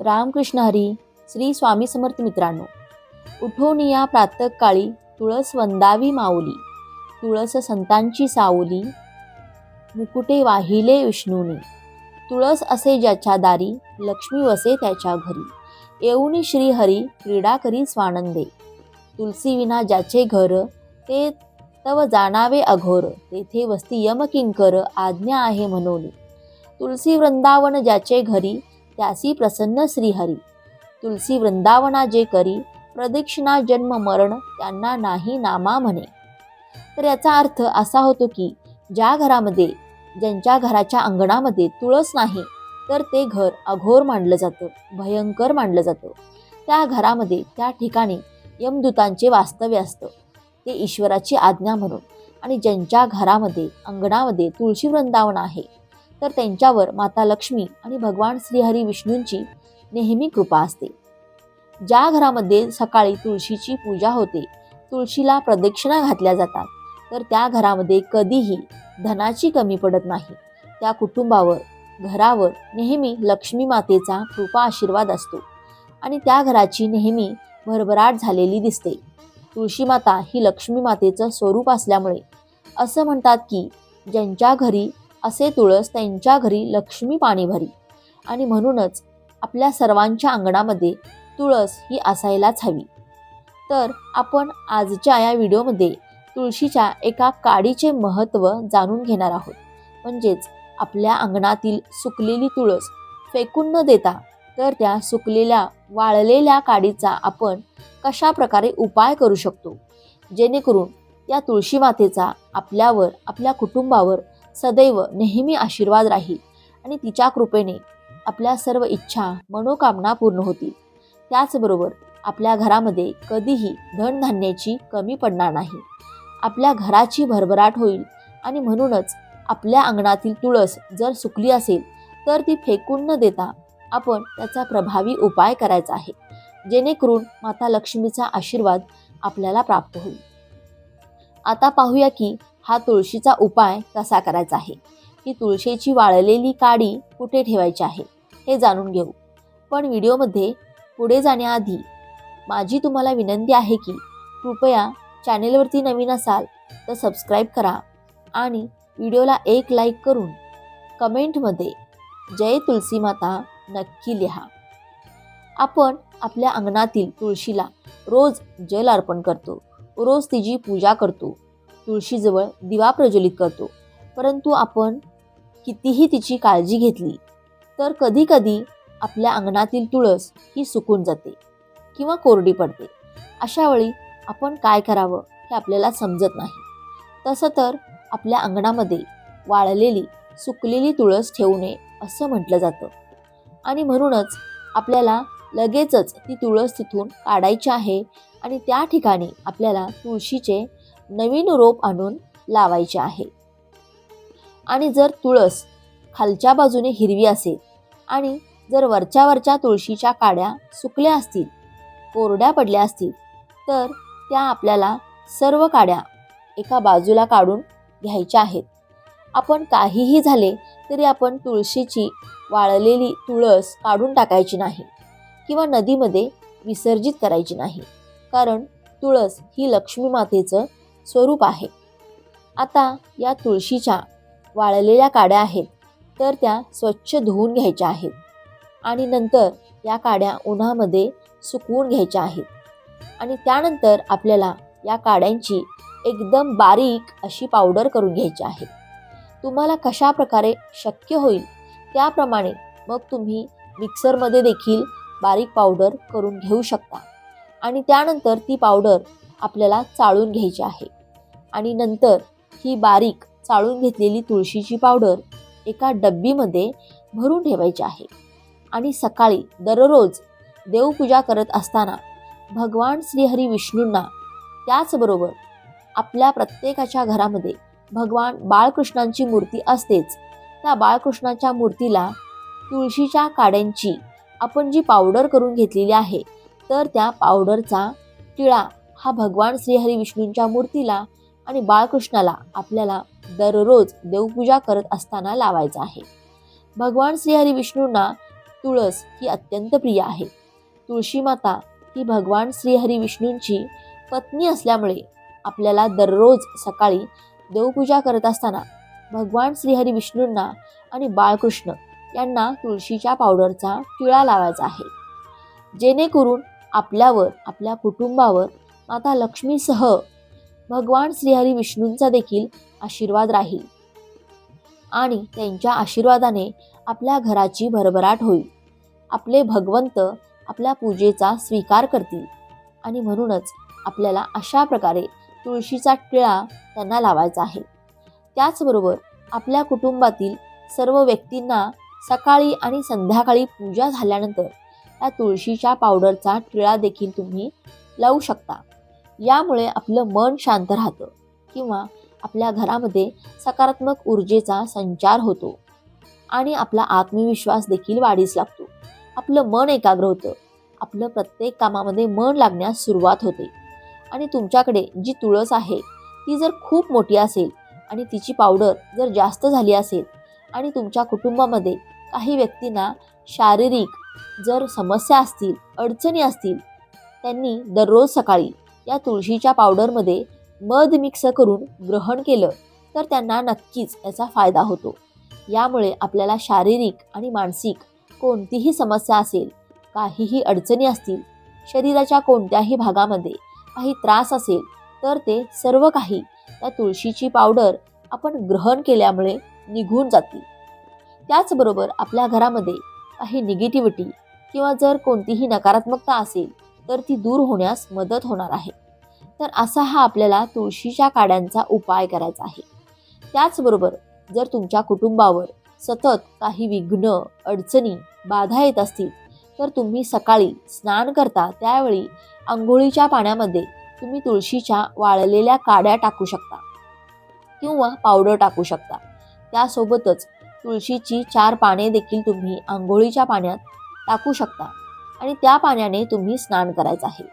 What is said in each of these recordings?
रामकृष्ण हरी श्री स्वामी समर्थ मित्रांनो. उठोनिया प्रातकाळी तुळस वंदावी माऊली. तुळस संतांची सावली मुकुटे वाहिले विष्णूने. तुळस असे ज्याच्या दारी लक्ष्मी वसे त्याच्या घरी. येऊनी श्रीहरी क्रीडा करी स्वानंदे. तुलसी विना ज्याचे घर ते तव जाणावे अघोर. तेथे वस्ती यमकिंकर आज्ञा आहे म्हणोनी. तुलसी वृंदावन ज्याचे घरी त्यासी प्रसन्न श्रीहरी. तुलसी वृंदावना जे करी प्रदक्षिणा जन्म मरण त्यांना नाही नामा म्हणे. तर याचा अर्थ असा होतो की ज्या घरामध्ये ज्यांच्या घराच्या अंगणामध्ये तुळस नाही तर ते घर अघोर मानलं जातं भयंकर मानलं जातं. त्या घरामध्ये त्या ठिकाणी यमदूतांचे वास्तव्य असतं. ते ईश्वराची आज्ञा म्हणून आणि ज्यांच्या घरामध्ये अंगणामध्ये तुळशी वृंदावन आहे तर त्यांच्यावर माता लक्ष्मी आणि भगवान श्रीहरी विष्णूंची नेहमी कृपा असते. ज्या घरामध्ये सकाळी तुळशीची पूजा होते तुळशीला प्रदक्षिणा घातल्या जातात तर त्या घरामध्ये कधीही धनाची कमी पडत नाही. त्या कुटुंबावर घरावर नेहमी लक्ष्मी मातेचा कृपा आशीर्वाद असतो आणि त्या घराची नेहमी भरभराट झालेली दिसते. तुळशी माता ही लक्ष्मी मातेचं स्वरूप असल्यामुळे असं म्हणतात की ज्यांच्या घरी असे तुळस त्यांच्या घरी लक्ष्मी पाणी भरी. आणि म्हणूनच आपल्या सर्वांच्या अंगणामध्ये तुळस ही असायलाच हवी. तर आपण आजच्या या व्हिडिओमध्ये तुळशीच्या एका काडीचे महत्त्व जाणून घेणार आहोत. म्हणजेच आपल्या अंगणातील सुकलेली तुळस फेकून न देता तर त्या सुकलेल्या वाळलेल्या काडीचा आपण कशा प्रकारे उपाय करू शकतो? जेणेकरून त्या तुळशी मातेचा आपल्यावर आपल्या कुटुंबावर सदैव नेहमी आशीर्वाद राहील आणि तिच्या कृपेने आपल्या सर्व इच्छा मनोकामना पूर्ण होतील. त्याचबरोबर आपल्या घरामध्ये कधीही धनधान्याची कमी पडणार नाही. आपल्या घराची भरभराट होईल आणि म्हणूनच आपल्या अंगणातील तुळस जर सुकली असेल तर ती फेकून न देता आपण त्याचा प्रभावी उपाय करायचा आहे जेणेकरून माता लक्ष्मीचा आशीर्वाद आपल्याला प्राप्त होईल. आता पाहूया की हा तुळशीचा उपाय कसा करायचा आहे? की तुळशीची वाळलेली काडी कुठे ठेवायची आहे? हे जाणून घेऊ. पण व्हिडिओमध्ये पुढे जाण्याआधी माझी तुम्हाला विनंती आहे की कृपया चॅनेलवरती नवीन असाल तर सबस्क्राईब करा आणि व्हिडिओला एक लाईक करून कमेंटमध्ये जय तुलसी माता नक्की लिहा. आपण आपल्या अंगणातील तुळशीला रोज जल अर्पण करतो. रोज तिची पूजा करतो. तुळशीजवळ दिवा प्रज्वलित करतो. परंतु आपण कितीही तिची काळजी घेतली तर कधीकधी आपल्या अंगणातील तुळस ही सुकून जाते किंवा कोरडी पडते. अशा वेळी आपण काय करावं हे आपल्याला समजत नाही. तसं तर आपल्या अंगणामध्ये वाळलेली सुकलेली तुळस ठेवू नये असं म्हटलं जातं. आणि म्हणूनच आपल्याला लगेचच ती तुळस तिथून काढायची आहे आणि त्या ठिकाणी आपल्याला तुळशीचे नवीन रोप आणून लावायचे आहे. आणि जर तुळस खालच्या बाजूने हिरवी असेल आणि जर वरच्या वरच्या तुळशीच्या काड्या सुकल्या असतील कोरड्या पडल्या असतील तर त्या आपल्याला सर्व काड्या एका बाजूला काढून घ्यायच्या आहेत. आपण काहीही झाले तरी आपण तुळशीची वाळलेली तुळस काढून टाकायची नाही किंवा नदीमध्ये विसर्जित करायची नाही. कारण तुळस ही लक्ष्मी मातेचं स्वरूप आहे. आता या तुळशीच्या वाळलेल्या काड्या आहेत तर त्या स्वच्छ धुवून घ्यायच्या आहेत आणि नंतर या काड्या उन्हामध्ये सुकवून घ्यायच्या आहेत. आणि त्यानंतर आपल्याला या काड्यांची एकदम बारीक अशी पावडर करून घ्यायची आहे. तुम्हाला कशा प्रकारे शक्य होईल त्याप्रमाणे मग तुम्ही मिक्सरमध्ये देखील बारीक पावडर करून घेऊ शकता. आणि त्यानंतर ती पावडर आपल्याला चाळून घ्यायची आहे. आणि नंतर ही बारीक चाळून घेतलेली तुळशीची पावडर एका डब्बीमध्ये भरून ठेवायची आहे. आणि सकाळी दररोज देवपूजा करत असताना भगवान श्रीहरी विष्णूंना त्याचबरोबर आपल्या प्रत्येकाच्या घरामध्ये भगवान बाळकृष्णांची मूर्ती असतेच. त्या बाळकृष्णाच्या मूर्तीला तुळशीच्या काड्यांची आपण जी पावडर करून घेतलेली आहे तर त्या पावडरचा टिळा हा भगवान श्रीहरी विष्णूंच्या मूर्तीला आणि बाळकृष्णाला आपल्याला दररोज देवपूजा करत असताना लावायचा आहे. भगवान श्रीहरी विष्णूंना तुळस ही अत्यंत प्रिय आहे. तुळशी माता ही भगवान श्रीहरी विष्णूंची पत्नी असल्यामुळे आपल्याला दररोज सकाळी देवपूजा करत असताना भगवान श्रीहरी विष्णूंना आणि बाळकृष्ण यांना तुळशीच्या पावडरचा टिळा लावायचा आहे. जेणेकरून आपल्यावर आपल्या कुटुंबावर माता लक्ष्मीसह भगवान श्रीहरी विष्णूंचा देखील आशीर्वाद राहील. आणि त्यांच्या आशीर्वादाने आपल्या घराची भरभराट होईल. आपले भगवंत आपल्या पूजेचा स्वीकार करतील. आणि म्हणूनच आपल्याला अशा प्रकारे तुळशीचा टिळा त्यांना लावायचा आहे. त्याचबरोबर आपल्या कुटुंबातील सर्व व्यक्तींना सकाळी आणि संध्याकाळी पूजा झाल्यानंतर या तुळशीच्या पावडरचा टिळा देखील तुम्ही लावू शकता. यामुळे आपलं मन शांत राहतं किंवा आपल्या घरामध्ये सकारात्मक ऊर्जेचा संचार होतो आणि आपला आत्मविश्वास देखील वाढीस लागतो. आपलं मन एकाग्र होतं. आपलं प्रत्येक कामामध्ये मन लागण्यास सुरुवात होते. आणि तुमच्याकडे जी तुळस आहे ती जर खूप मोठी असेल आणि तिची पावडर जर जास्त झाली असेल आणि तुमच्या कुटुंबामध्ये काही व्यक्तींना शारीरिक जर समस्या असतील अडचणी असतील त्यांनी दररोज सकाळी या तुळशीच्या पावडरमध्ये मध मिक्स करून ग्रहण केलं तर त्यांना नक्कीच याचा फायदा होतो. यामुळे आपल्याला शारीरिक आणि मानसिक कोणतीही समस्या असेल काहीही अडचणी असतील शरीराच्या कोणत्याही भागामध्ये काही त्रास असेल तर ते सर्व काही त्या तुळशीची पावडर आपण ग्रहण केल्यामुळे निघून जातील. त्याचबरोबर आपल्या घरामध्ये काही निगेटिव्हिटी किंवा जर कोणतीही नकारात्मकता असेल तर ती दूर होण्यास मदत होणार आहे. तर असा हा आपल्याला तुळशीच्या काड्यांचा उपाय करायचा आहे. त्याचबरोबर जर तुमच्या कुटुंबावर सतत काही विघ्न अडचणी बाधा येत असतील तर तुम्ही सकाळी स्नान करता. त्यावेळी आंघोळीच्या पाण्यामध्ये तुम्ही तुळशीच्या वाळलेल्या काड्या टाकू शकता किंवा पावडर टाकू शकता. त्यासोबतच तुळशीची चार पाने देखील तुम्ही आंघोळीच्या पाण्यात टाकू शकता. आणि त्या पाण्याने तुम्ही स्नान करायचं आहे.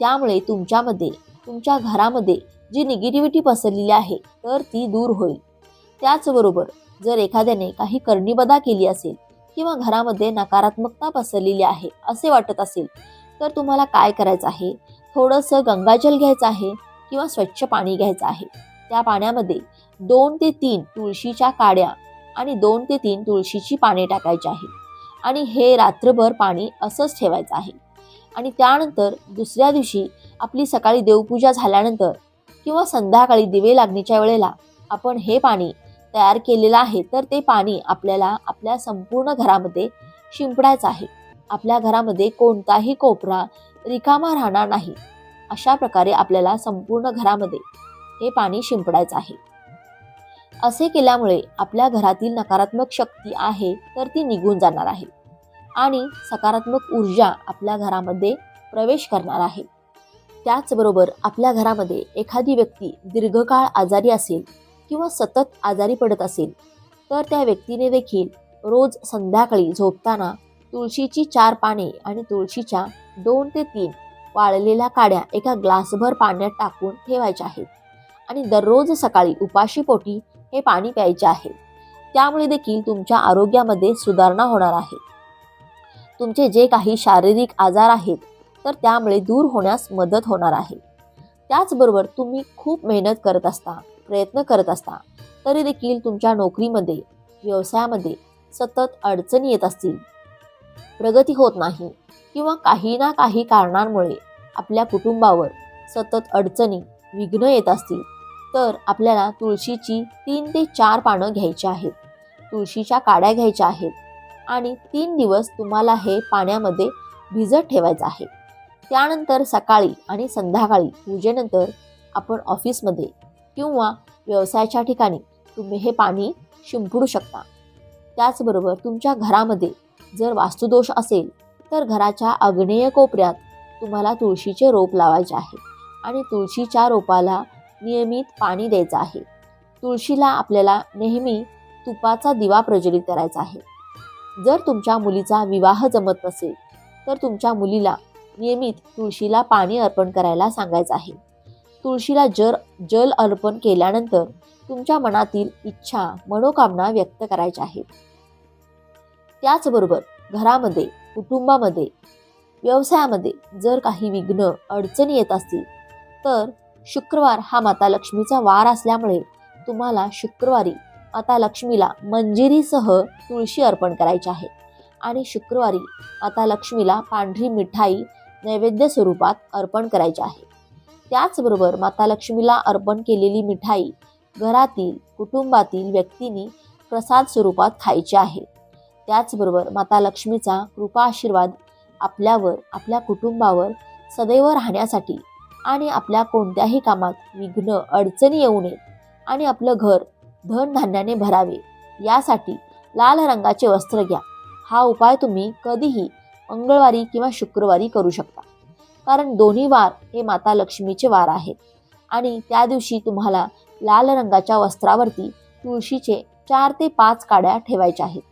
त्यामुळे तुमच्यामध्ये तुमच्या घरामध्ये जी निगेटिव्हिटी पसरलेली आहे तर ती दूर होईल. त्याचबरोबर जर एखाद्याने काही करणीबदा केली असेल किंवा घरामध्ये नकारात्मकता पसरलेली आहे असे वाटत असेल तर तुम्हाला काय करायचं आहे? थोडंसं गंगाजल घ्यायचं आहे किंवा स्वच्छ पाणी घ्यायचं आहे. त्या पाण्यामध्ये दोन ते तीन तुळशीच्या काड्या आणि दोन ते तीन तुळशीची पाने टाकायची आहे आणि हे रात्रभर पाणी असंच ठेवायचं आहे. आणि त्यानंतर दुसऱ्या दिवशी आपली सकाळी देवपूजा झाल्यानंतर किंवा संध्याकाळी दिवे लागणीच्या वेळेला आपण हे पाणी तयार केलेलं आहे तर ते पाणी आपल्याला आपल्या संपूर्ण घरामध्ये शिंपडायचं आहे. आपल्या घरामध्ये कोणताही कोपरा रिकामा राहणार नाही. अशा प्रकारे आपल्याला संपूर्ण घरामध्ये हे पाणी शिंपडायचं आहे. असे केल्यामुळे आपल्या घरातील नकारात्मक शक्ती आहे तर ती निघून जाणार आहे. आणि सकारात्मक ऊर्जा आपल्या घरामध्ये प्रवेश करणार आहे. त्याचबरोबर आपल्या घरामध्ये एखादी व्यक्ती दीर्घकाळ आजारी असेल किंवा सतत आजारी पडत असेल तर त्या व्यक्तीने देखील रोज संध्याकाळी झोपताना तुळशीची चार पाने आणि तुळशीच्या दोन ते तीन वाळलेल्या काड्या एका ग्लासभर पाण्यात टाकून ठेवायच्या आहेत. आणि दररोज सकाळी उपाशीपोटी हे पाणी प्यायचे आहे. त्यामुळे देखील तुमच्या आरोग्यामध्ये सुधारणा होणार आहे. तुमचे जे काही शारीरिक आजार आहेत तर त्यामुळे दूर होण्यास मदत होणार आहे. त्याचबरोबर तुम्ही खूप मेहनत करत असता प्रयत्न करत असता तरी देखील तुमच्या नोकरीमध्ये व्यवसायामध्ये सतत अडचणी येत असतील. प्रगती होत नाही किंवा काही ना काही कारणांमुळे आपल्या कुटुंबावर सतत अडचणी विघ्न येत असतील. तर आपल्याला तुळशीची तीन ते चार पानं घ्यायची आहेत. तुळशीच्या काड्या घ्यायच्या आहेत आणि तीन दिवस तुम्हाला हे पाण्यामध्ये भिजत ठेवायचं आहे. त्यानंतर सकाळी आणि संध्याकाळी पूजेनंतर आपण ऑफिसमध्ये किंवा व्यवसायाच्या ठिकाणी तुम्ही हे पाणी शिंपडू शकता. त्याचबरोबर तुमच्या घरामध्ये जर वास्तुदोष असेल तर घराच्या आग्नेय कोपऱ्यात तुम्हाला तुळशीचे रोप लावायचे आहे आणि तुळशीच्या रोपाला नियमित पाणी द्यायचं आहे. तुळशीला आपल्याला नेहमी तुपाचा दिवा प्रज्वलित करायचा आहे. जर तुमच्या मुलीचा विवाह जमत नसेल तर तुमच्या मुलीला नियमित तुळशीला पाणी अर्पण करायला सांगायचं आहे. तुळशीला जर जल अर्पण केल्यानंतर तुमच्या मनातील इच्छा मनोकामना व्यक्त करायच्या आहेत. त्याचबरोबर घरामध्ये कुटुंबामध्ये व्यवसायामध्ये जर काही विघ्न अडचणी येत असतील तर शुक्रवार हा माता लक्ष्मीचा वार असल्यामुळे तुम्हाला शुक्रवारी माता लक्ष्मीला मंजिरीसह तुळशी अर्पण करायची आहे. आणि शुक्रवारी माता लक्ष्मीला पांढरी मिठाई नैवेद्य स्वरूपात अर्पण करायची आहे. त्याचबरोबर माता लक्ष्मीला अर्पण केलेली मिठाई घरातील कुटुंबातील व्यक्तींनी प्रसाद स्वरूपात खायची आहे. त्याचबरोबर माता लक्ष्मीचा कृपा आशीर्वाद आपल्यावर आपल्या कुटुंबावर सदैव राहण्यासाठी आणि आपल्या कोणत्याही कामात विघ्न अडचणी येऊ नये आणि आपलं घर धनधान्याने भरावे. यासाठी लाल रंगाचे वस्त्र घ्या. हा उपाय तुम्ही कधीही मंगळवारी किंवा शुक्रवारी करू शकता. कारण दोन्ही वार हे माता लक्ष्मीचे वार आहेत आणि त्या दिवशी तुम्हाला लाल रंगाच्या वस्त्रावरती तुळशीचे चार ते पाच काड्या ठेवायच्या आहेत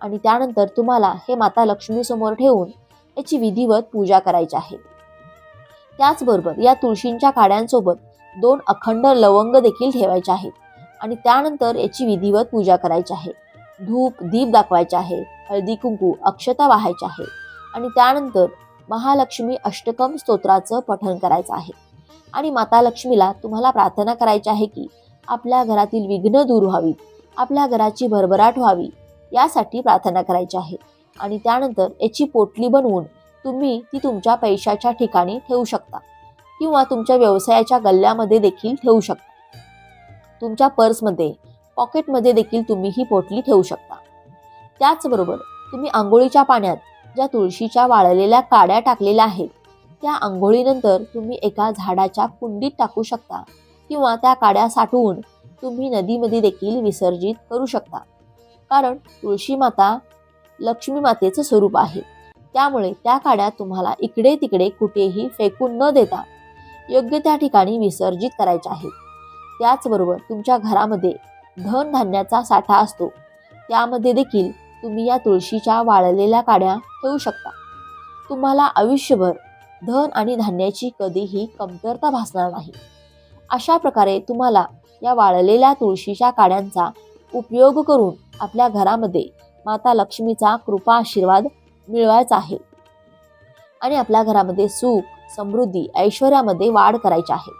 आणि त्यानंतर तुम्हाला हे माता लक्ष्मीसमोर ठेवून याची विधिवत पूजा करायची आहे. त्याचबरोबर या तुळशींच्या काड्यांसोबत दोन अखंड लवंग देखील ठेवायचे आहेत. आणि त्यानंतर याची विधिवत पूजा करायची आहे. धूप दीप दाखवायचे आहे. हळदी कुंकू अक्षता वाहायचे आहे. आणि त्यानंतर महालक्ष्मी अष्टकम स्तोत्राचं पठण करायचं आहे. आणि माता लक्ष्मीला तुम्हाला प्रार्थना करायची आहे की आपल्या घरातील विघ्न दूर व्हावीत आपल्या घराची भरभराट व्हावी यासाठी प्रार्थना करायची आहे. आणि त्यानंतर याची पोटली बनवून तुम्ही ती तुमच्या पैशाच्या ठिकाणी ठेवू शकता. किंवा तुमच्या व्यवसायाच्या गल्ल्यामध्ये देखील ठेवू शकता. तुमच्या पर्समध्ये पॉकेटमध्ये देखील तुम्ही ही पोटली ठेवू शकता. त्याचबरोबर तुम्ही आंघोळीच्या पाण्यात ज्या तुळशीच्या वाळलेल्या काड्या टाकलेल्या आहेत त्या आंघोळीनंतर तुम्ही एका झाडाच्या कुंडीत टाकू शकता किंवा त्या काड्या साठवून तुम्ही नदीमध्ये देखील विसर्जित करू शकता. कारण तुळशी माता लक्ष्मी मातेचं स्वरूप आहे. त्यामुळे त्या काड्या तुम्हाला इकडे तिकडे कुठेही फेकून न देता योग्य त्या ठिकाणी विसर्जित करायच्या आहेत त्याचबरोबर तुमच्या घरामध्ये धनधान्याचा साठा असतो. त्यामध्ये देखील तुम्ही या तुळशीच्या वाळलेल्या काड्या ठेवू शकता. तुम्हाला आयुष्यभर धन आणि धान्याची कधीही कमतरता भासणार नाही. अशा प्रकारे तुम्हाला या वाळलेल्या तुळशीच्या काड्यांचा उपयोग करून आपल्या घरामध्ये माता लक्ष्मीचा कृपा आशीर्वाद मिळवायचा आहे. आणि आपल्या घरामध्ये सुख समृद्धी ऐश्वर्यामध्ये वाढ करायची आहे.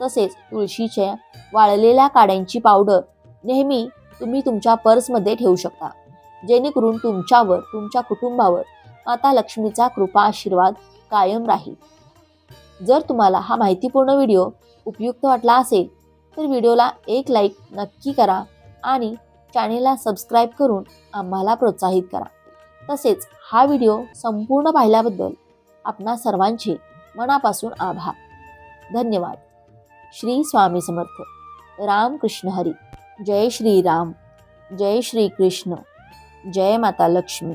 तसेच तुळशीच्या वाळलेल्या काड्यांची पावडर नेहमी तुम्ही तुमच्या पर्समध्ये ठेवू शकता. जेणेकरून तुमच्यावर तुमच्या कुटुंबावर माता लक्ष्मीचा कृपा आशीर्वाद कायम राहील. जर तुम्हाला हा माहितीपूर्ण व्हिडिओ उपयुक्त वाटला असेल तर व्हिडिओला एक लाईक नक्की करा आणि चॅनेलला सबस्क्राईब करून आम्हाला प्रोत्साहित करा. तसेच हा व्हिडिओ संपूर्ण पाहिल्याबद्दल आपणा सर्वांचे मनापासून आभार. धन्यवाद. श्री स्वामी समर्थ. रामकृष्ण हरी. जय श्री राम. जय श्री कृष्ण. जय माता लक्ष्मी.